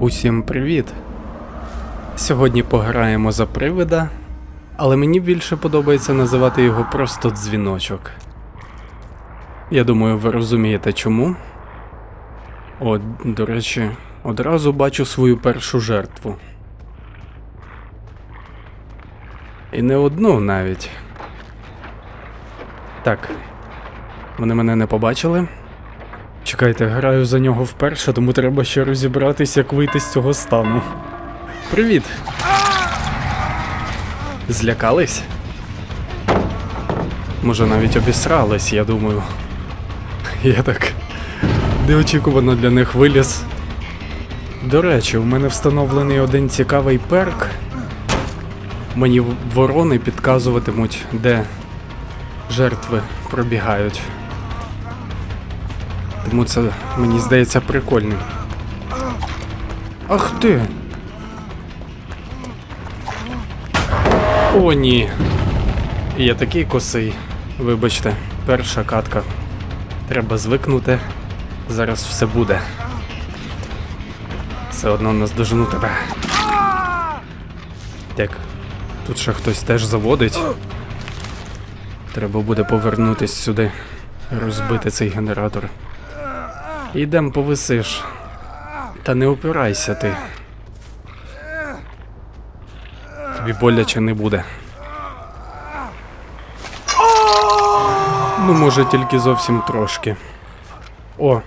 Усім привіт! Сьогодні пограємо за привида, але мені більше подобається називати його просто дзвіночок. Я думаю, ви розумієте чому. О, до речі, одразу бачу свою першу жертву. І не одну навіть. Так. Вони мене не побачили. Чекайте, граю за нього вперше, тому треба ще розібратись, як вийти з цього стану. Привіт! Злякались? Може навіть обісрались, я думаю. Я так неочікувано для них виліз. До речі, у мене встановлений один цікавий перк. Мені ворони підказуватимуть, де жертви пробігають. Тому це мені здається прикольним. Ах ти! О, ні. Я такий косий. Вибачте, перша катка. Треба звикнути. Зараз все буде. Все одно наздожену тебе. Так. Тут ще хтось теж заводить. Треба буде повернутись сюди, розбити цей генератор. Ідем повисиш. Та не опирайся ти. Тобі боляче не буде. Ну, може, тільки зовсім трошки. О.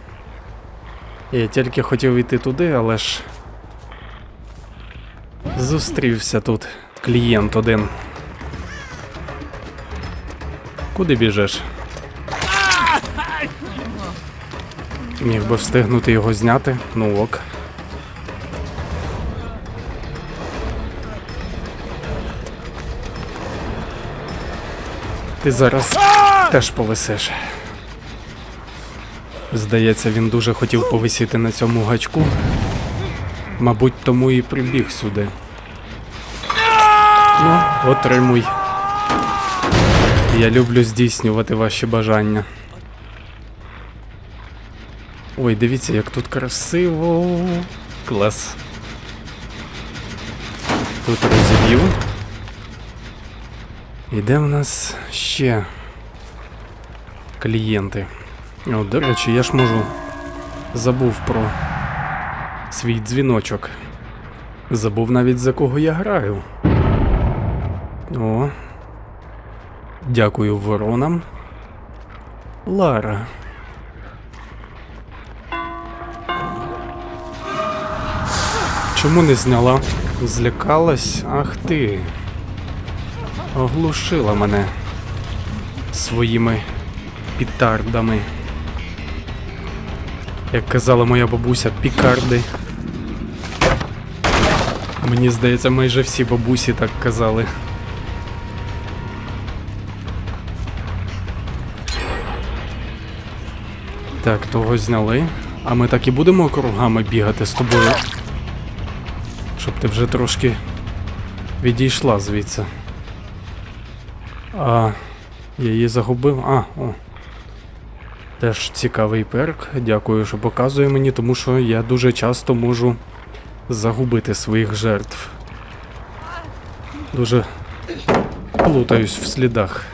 Я тільки хотів йти туди, але ж. Зустрівся тут клієнт один. Куди біжиш? Міг би встигнути його зняти, ну ок. Ти зараз теж повисиш. Здається, він дуже хотів повисіти на цьому гачку. Мабуть, тому і прибіг сюди. Ну, отримуй. Я люблю здійснювати ваші бажання. Ой, дивіться, як тут красиво. Клас. Тут розіб'ю. І де в нас ще клієнти? О, до речі, я ж можу. Забув про свій дзвіночок. Забув навіть за кого я граю. О. Дякую воронам. Лара. Чому не зняла? Злякалась? Ах ти. Оглушила мене своїми пітардами. Як казала моя бабуся, пікарди. Мені здається, майже всі бабусі так казали. Так, того зняли. А ми так і будемо кругами бігати з тобою. Щоб ти вже трошки відійшла звідси. А, я її загубив. А, о. Теж цікавий перк. Дякую, що показує мені, тому що я дуже часто можу загубити своїх жертв. Дуже плутаюсь в слідах.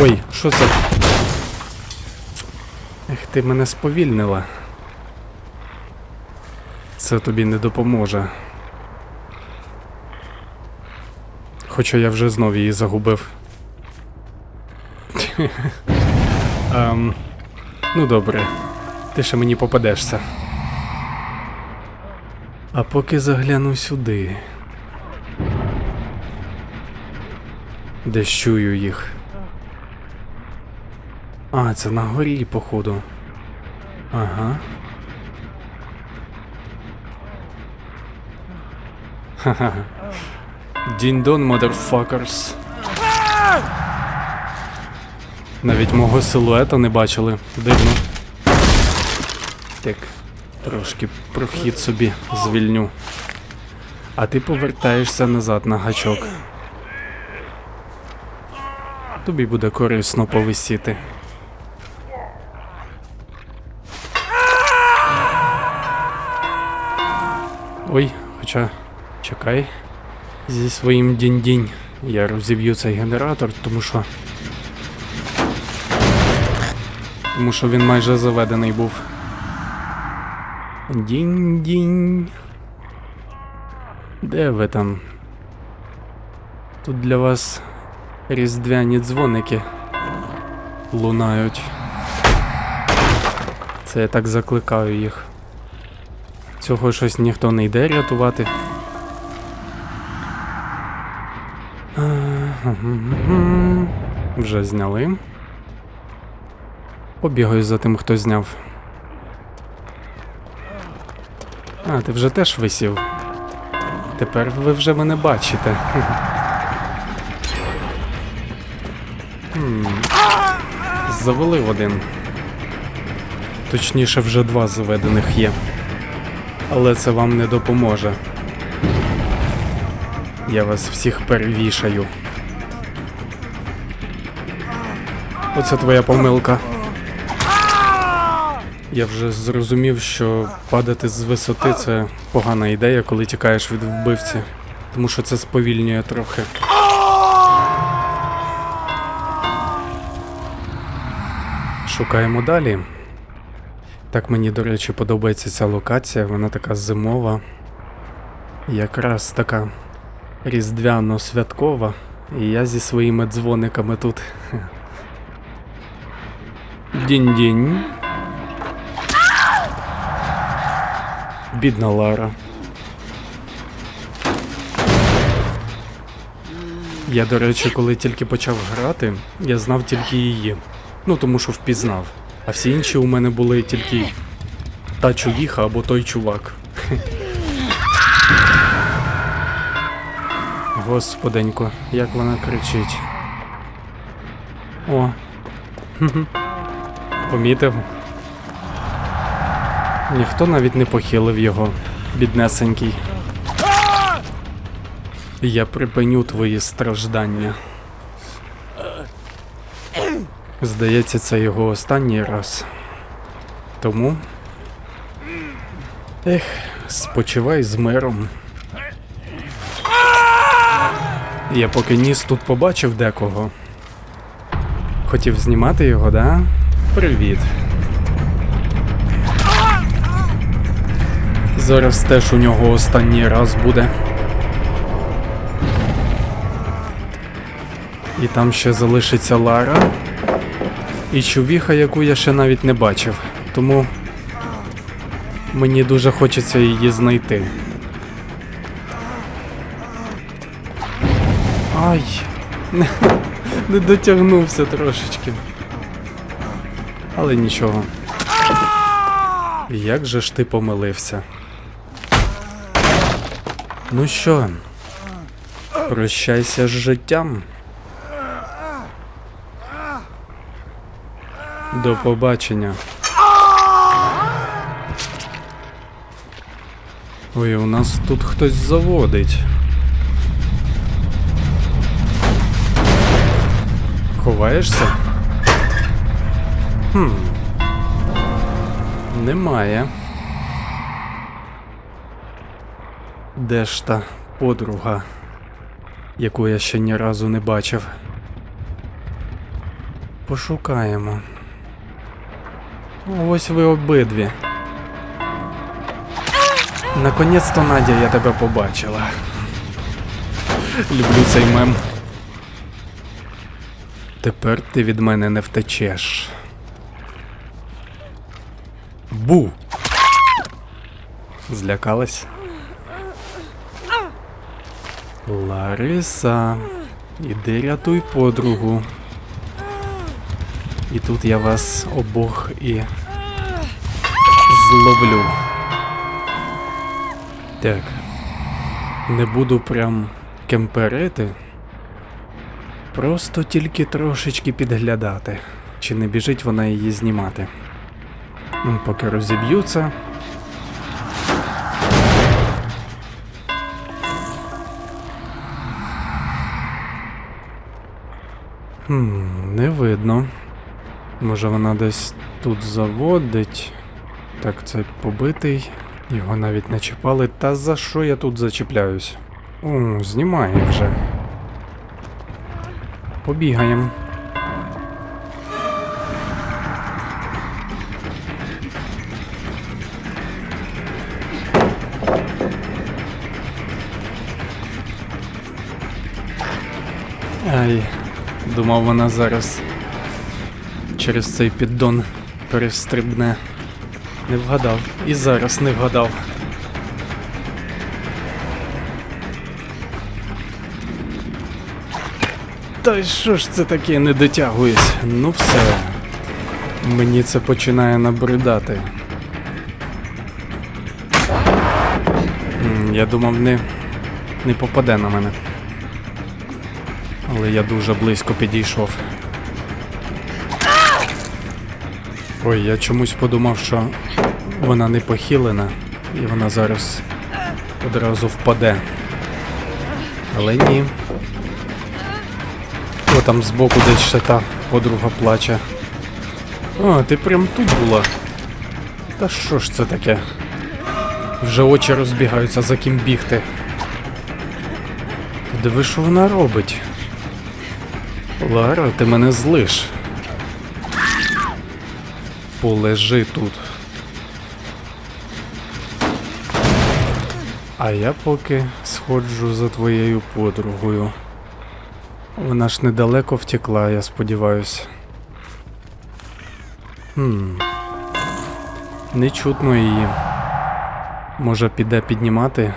Ой, що це? Ех, ти мене сповільнила. Це тобі не допоможе. Хоча я вже знов її загубив. Ем, ну добре, ти ще мені попадешся. А поки загляну сюди. Де чую їх. А, це на горі, походу. Ага. Ха-ха. Дінь-дон, motherfuckers. Навіть мого силуета не бачили. Дивно. Так, трошки прохід собі звільню. А ти повертаєшся назад на гачок. Тобі буде корисно повисіти. Ой, хоча. Чекай. Зі своїм дінь-дінь. Я розіб'ю цей генератор, тому що. Тому що він майже заведений був. Дінь-дінь. Де ви там? Тут для вас різдвяні дзвоники лунають. Це я так закликаю їх. Цього щось ніхто не йде рятувати. Вже зняли. Побігаю за тим, хто зняв. А, ти вже теж висів. Тепер ви вже мене бачите. Завалив один. Точніше, вже два заведених є. Але це вам не допоможе. Я вас всіх перевішаю. Оце твоя помилка. Я вже зрозумів, що падати з висоти це погана ідея, коли тікаєш від вбивці. Тому що це сповільнює трохи. Шукаємо далі. Так мені, до речі, подобається ця локація, вона така зимова. Якраз така різдвяно-святкова. І я зі своїми дзвониками тут. Дінь-дінь. Бідна Лара. Я, до речі, коли тільки почав грати, я знав тільки її. Ну, тому що впізнав. А всі інші у мене були тільки та чувіха або той чувак. Господенько, як вона кричить. О. Помітив. Ніхто навіть не похилив його, біднесенький. Я припиню твої страждання. Здається, це його останній раз. Тому. Ех, спочивай з миром. Я поки ніс тут побачив декого. Хотів знімати його, да? Привіт. Зараз теж у нього останній раз буде. І там ще залишиться Лара. І чувіха, яку я ще навіть не бачив. Тому мені дуже хочеться її знайти. Ай, не, не дотягнувся трошечки. Але нічого. Як же ж ти помилився? Ну що, прощайся з життям. До побачення. Ой, у нас тут хтось заводить. Ховаєшся? Хм. Немає. Де ж та подруга, яку я ще ні разу не бачив? Пошукаємо. Ось ви обидві. Наконець-то, Надя, я тебе побачила. Люблю цей мем. Тепер ти від мене не втечеш. Бу. Злякалась? Лариса, іди рятуй подругу. І тут я вас обох і зловлю. Так. Не буду прям кемперити. Просто тільки трошечки підглядати. Чи не біжить вона її знімати. Поки розіб'ються. Хм, не видно. Може вона десь тут заводить. Так, це побитий. Його навіть не чіпали. Та за що я тут зачіпляюсь? О, знімає вже. Побігаємо. Ай, думав вона зараз через цей піддон перестрибне. Не вгадав. І зараз не вгадав. Та що ж це таке не дотягуюсь? Ну все. Мені це починає набридати. Я думав, не, не попаде на мене. Але я дуже близько підійшов. Ой, я чомусь подумав, що вона не похилена, і вона зараз одразу впаде. Але ні. О, там збоку десь ще та подруга плаче. О, ти прям тут була. Та що ж це таке? Вже очі розбігаються, за ким бігти. Диви, що вона робить. Лара, ти мене злиш. Полежи тут. А я поки сходжу за твоєю подругою. Вона ж недалеко втекла, я сподіваюся. Хм. Не чутно її. Може піде піднімати?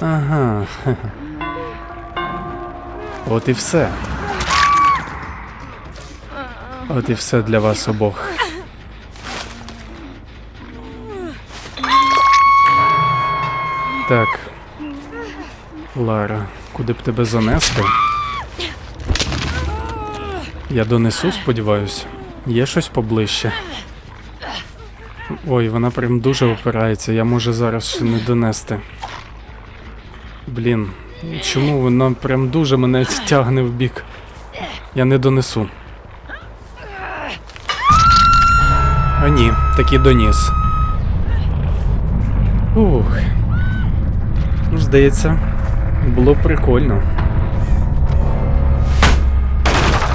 Ага. От і все. От і все для вас обох. Так. Лара, куди б тебе занести? Я донесу, сподіваюсь. Є щось поближче. Ой, вона прям дуже опирається, я можу зараз ще не донести. Блін, чому вона прям дуже мене тягне в бік? Я не донесу. А ні, таки доніс. Ух. Ну, здається, було прикольно.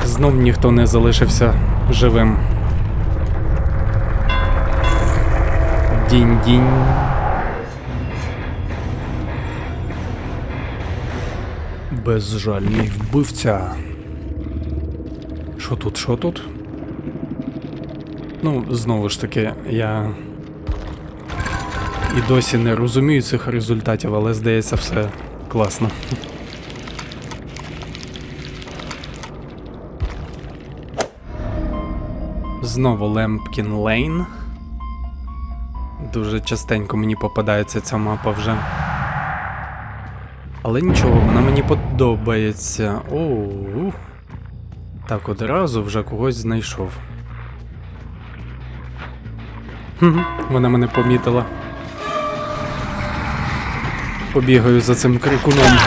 Знов ніхто не залишився живим. Дінь-дінь. Безжальний вбивця. Що тут, що тут? Ну, знову ж таки, я і досі не розумію цих результатів, але здається, все класно. Знову Лемпкін Лейн. Дуже частенько мені попадається ця мапа вже. Але нічого, вона мені подобається. Оу. Так, одразу вже когось знайшов. Вона мене помітила. Побігаю за цим крикуном.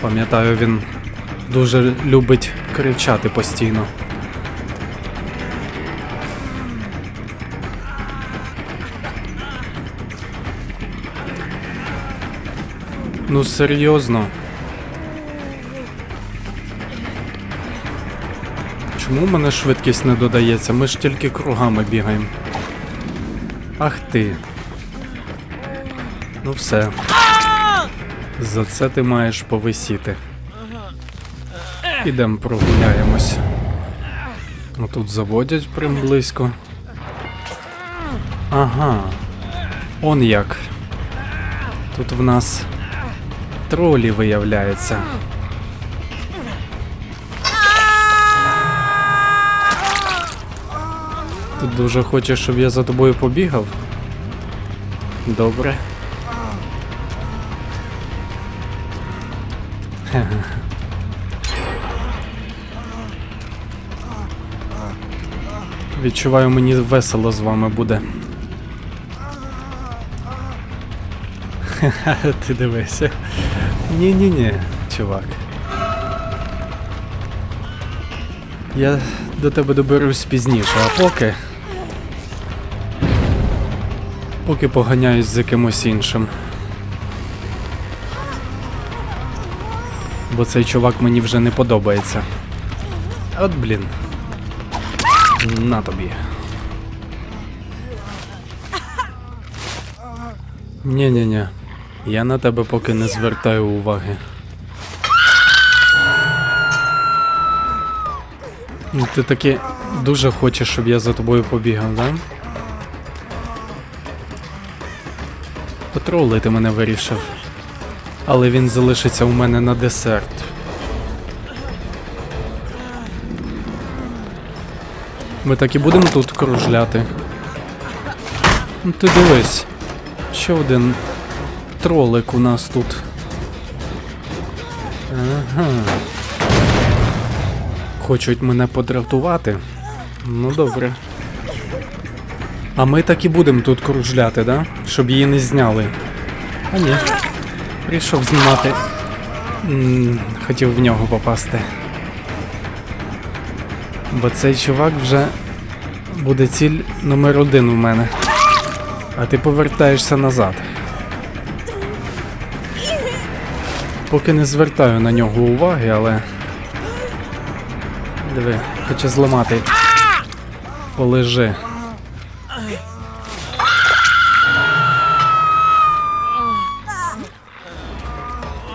Пам'ятаю, він дуже любить кричати постійно. Ну серйозно. Чому в мене швидкість не додається? Ми ж тільки кругами бігаємо. Ах ти. Ну все. За це ти маєш повисіти. Ідемо прогуляємось. Ну тут заводять прям близько. Ага. Он як. Тут в нас тролі виявляється. Ти дуже хочеш, щоб я за тобою побігав? Добре. Відчуваю, мені весело з вами буде. Ти дивися. Ні-ні-ні, чувак. Я до тебе доберусь пізніше, а поки. Поки поганяюсь з якимось іншим. Бо цей чувак мені вже не подобається. От блін. На тобі. Ні-ні-ні. Я на тебе поки не звертаю уваги. Ну, Ти таки дуже хочеш, щоб я за тобою побігав, да? Потролити мене вирішив. Але він залишиться у мене на десерт. Ми так і будемо тут кружляти. Ну ти дивись. Ще один тролик у нас тут. Ага. Хочуть мене подратувати. Ну добре. А ми так і будемо тут кружляти, да? Щоб її не зняли. А ні. Прийшов знімати. М, Хотів в нього попасти. Бо цей чувак вже буде ціль номер один у мене. А ти повертаєшся назад. Поки не звертаю на нього уваги, але. Диви, хоче зламати. Полежи.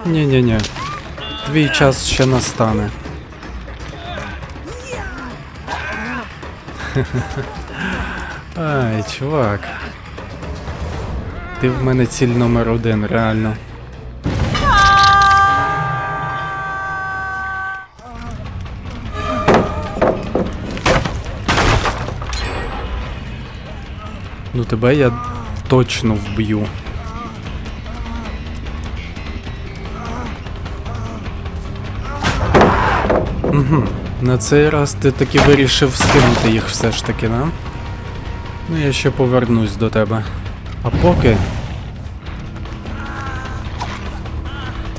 Ні-ні-ні. Твій час ще настане. Ай, чувак. Ти в мене ціль номер один, реально. Ну тебе я точно вб'ю. Угу. На цей раз ти таки вирішив скинути їх все ж таки, да? Ну я ще повернусь до тебе. А поки.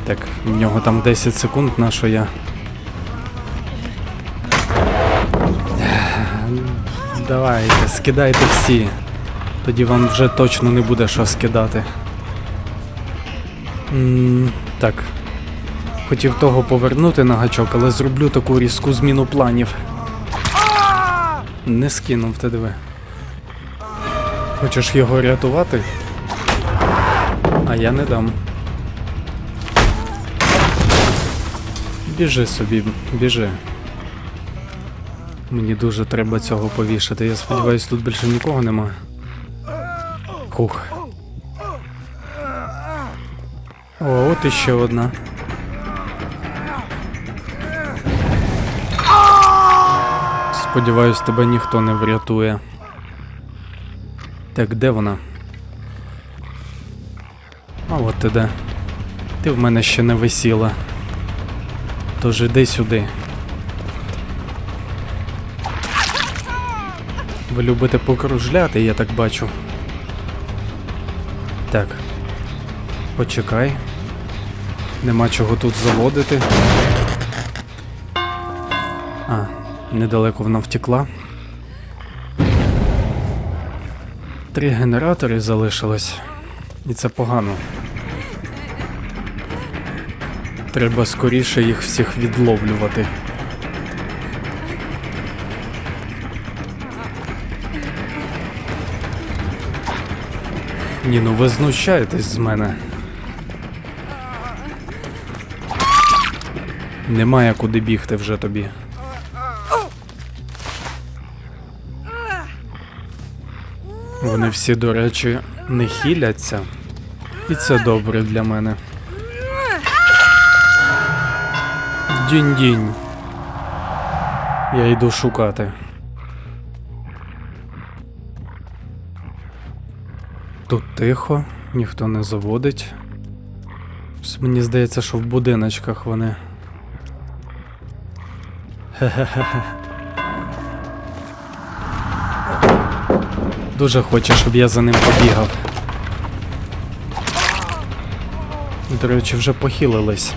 Так, в нього там 10 секунд, на що я. Давайте, скидайте всі. Тоді вам вже точно не буде що скидати. м так. Хотів того повернути на гачок, але зроблю таку різку зміну планів. Не скинув ти диви. Хочеш його рятувати? А я не дам. Біжи собі, біжи. Мені дуже треба цього повішати. Я сподіваюсь, тут більше нікого нема. Хух. О, от іще одна. Сподіваюсь, тебе ніхто не врятує. Так, де вона? А от ти де. Ти в мене ще не висіла. Тож іди сюди. Ви любите покружляти, я так бачу. Так. Почекай. Нема чого тут заводити. А, недалеко вона втекла. Три генератори залишилось. І це погано. Треба скоріше їх всіх відловлювати. Ні, ну ви знущаєтесь з мене. Немає куди бігти вже тобі. Вони всі, до речі, не хіляться. І це добре для мене. Дінь-дінь. Я йду шукати. Тут тихо, ніхто не заводить. Мені здається, що в будиночках вони. Хе-хе-хе. Дуже хоче, щоб я за ним побігав. До речі, вже похилились.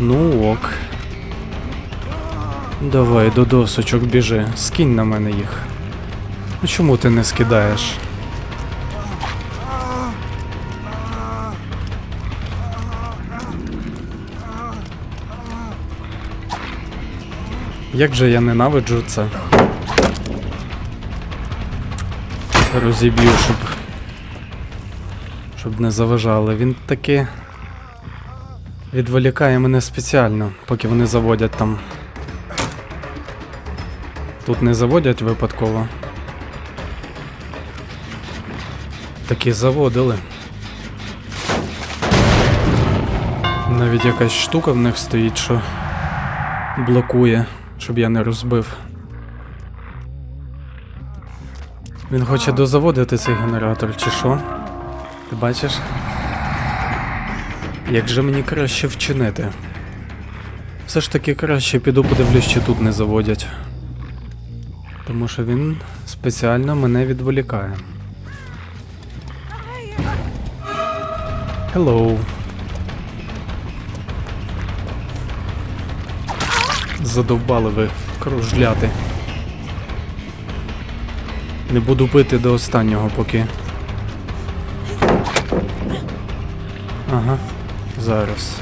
Ну ок. Давай до досочок біжи, скинь на мене їх. Ну чому ти не скидаєш? Як же я ненавиджу це? Розіб'ю, щоб. Щоб не заважали. Він таки відволікає мене спеціально, поки вони заводять там. Тут не заводять випадково. Такі заводили. Навіть якась штука в них стоїть, що блокує, щоб я не розбив. Він хоче дозаводити цей генератор, чи що? Ти бачиш? Як же мені краще вчинити? Все ж таки краще піду подивлюсь, чи тут не заводять. Тому що він спеціально мене відволікає. Hello. Задовбали ви кружляти. Не буду пити до останнього, поки. Ага, зараз.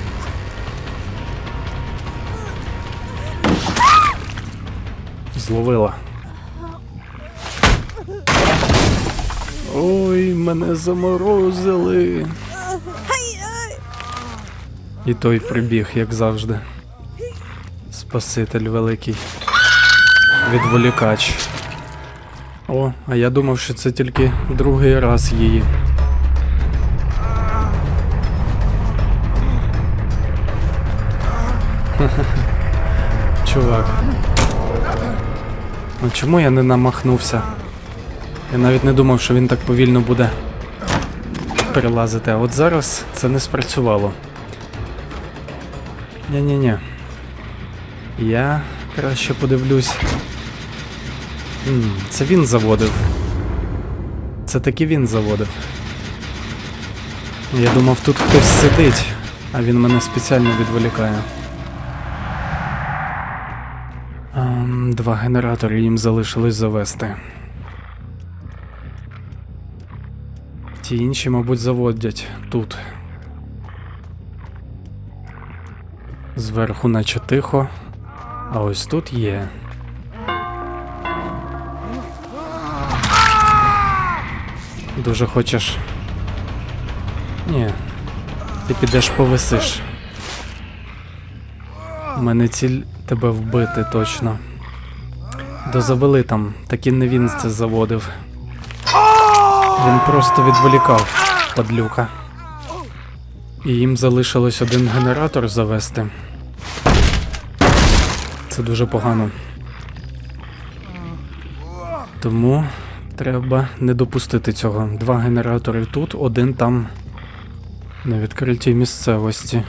Зловила. Ой, мене заморозили. І той прибіг, як завжди. Спаситель великий. Відволікач. О, а я думав, що це тільки другий раз її. Чувак. Ну чому я не намахнувся? Я навіть не думав, що він так повільно буде перелазити. А от зараз це не спрацювало. Ні-ні-ні. Я краще подивлюсь. Це він заводив. Це таки він заводив. Я думав, тут хтось сидить, а він мене спеціально відволікає. Ем, Два генератори їм залишилось завести. Ті інші, мабуть, заводять тут. Зверху наче тихо, а ось тут є. Дуже хочеш. Ні. Ти підеш повисиш. Мене ціль тебе вбити точно. Дозавели там, таки не він це заводив. Він просто відволікав, падлюка. І їм залишилось один генератор завести. Це дуже погано. Тому треба не допустити цього. Два генератори тут, один там на відкритій місцевості.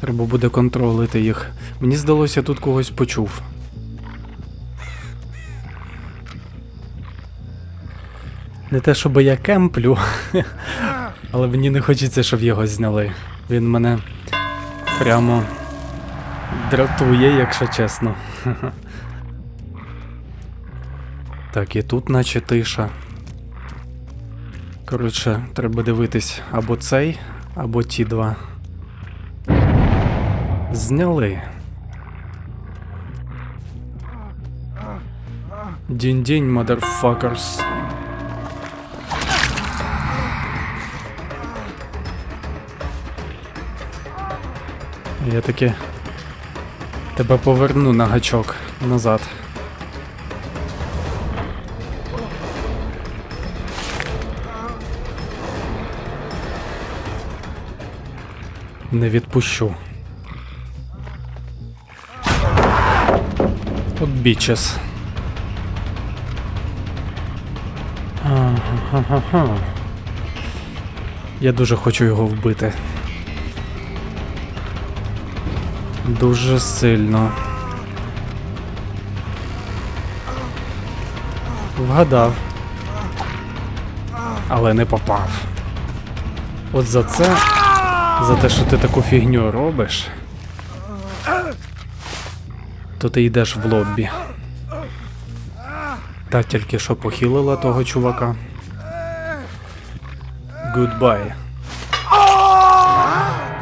Треба буде контролити їх. Мені здалося, тут когось почув. Не те, щоб я кемплю, але мені не хочеться, щоб його зняли. Він мене прямо дратує, якщо чесно. Так, і тут наче тиша. Коротше, треба дивитись або цей, або ті два. Зняли. Дінь-дінь, motherfuckers. Я таки тебе поверну на гачок назад. Не відпущу. От бічес. Я дуже хочу його вбити. Дуже сильно. Вгадав. Але не попав. От за це. За те, що ти таку фігню робиш. то ти йдеш в лоббі. Та тільки що похилила того чувака. Goodbye.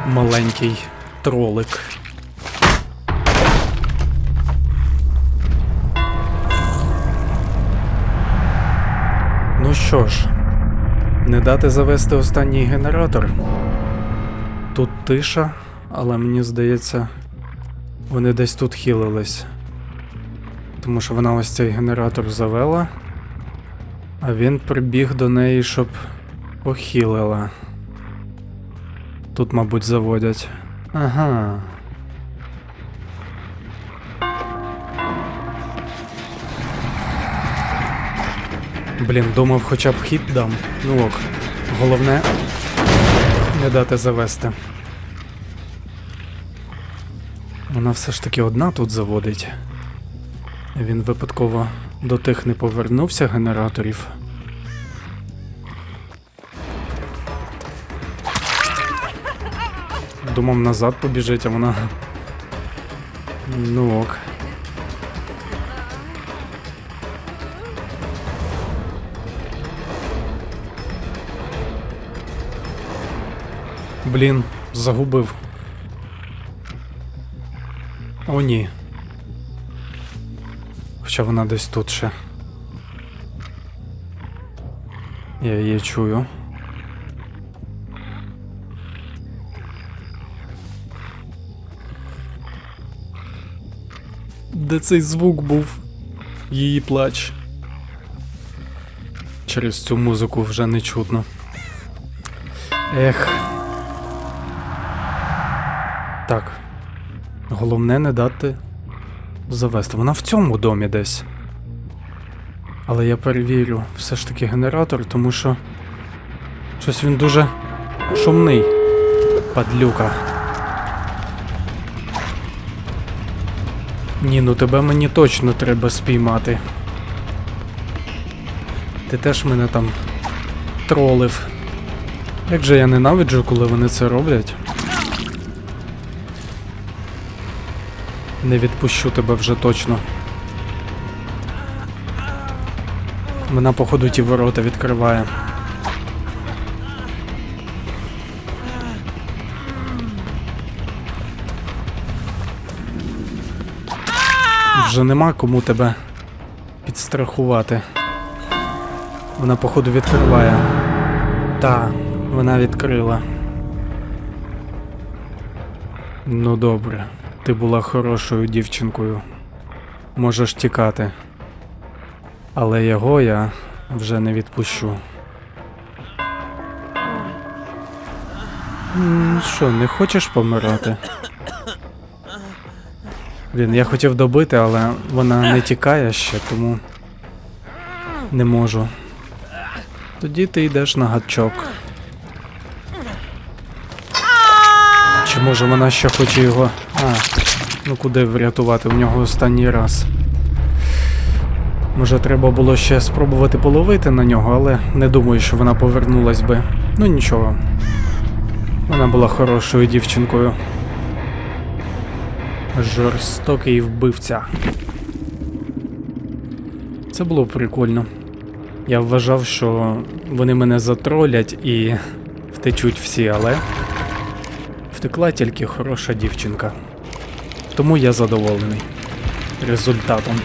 Маленький тролик. Що ж, не дати завести останній генератор. Тут тиша, але мені здається, вони десь тут хилились. Тому що вона ось цей генератор завела, а він прибіг до неї, щоб похилила. Тут, мабуть, заводять. Ага. Блін, думав, хоча б хід дам. Ну ок. Головне не дати завести. Вона все ж таки одна тут заводить. Він випадково до тих не повернувся генераторів. Думав назад побіжить, а вона. Ну ок. Блін, загубив. О, ні. Хоча вона десь тут ще. Я її чую. Де цей звук був? Її плач. Через цю музику вже не чутно. Ех. Так. Головне не дати завести. Вона в цьому домі десь. Але я перевірю все ж таки генератор, тому що щось він дуже шумний. Падлюка. Ні, ну тебе мені точно треба спіймати. Ти теж мене там тролив. Як же я ненавиджу, коли вони це роблять. Не відпущу тебе вже точно. Вона, походу, ті ворота відкриває. Вже нема кому тебе підстрахувати. Вона, походу, відкриває. Та, вона відкрила. Ну добре, ти була хорошою дівчинкою. Можеш тікати. Але його я вже не відпущу. Що, не хочеш помирати? Блін, я хотів добити, але вона не тікає ще, тому не можу. Тоді ти йдеш на гачок. Може вона ще хоче його. А, ну куди врятувати? У нього останній раз. Може, треба було ще спробувати половити на нього, але не думаю, що вона повернулась би. Ну нічого. Вона була хорошою дівчинкою. Жорстокий вбивця. Це було прикольно. Я вважав, що вони мене затролять і втечуть всі, але втекла тільки хороша дівчинка. Тому я задоволений результатом.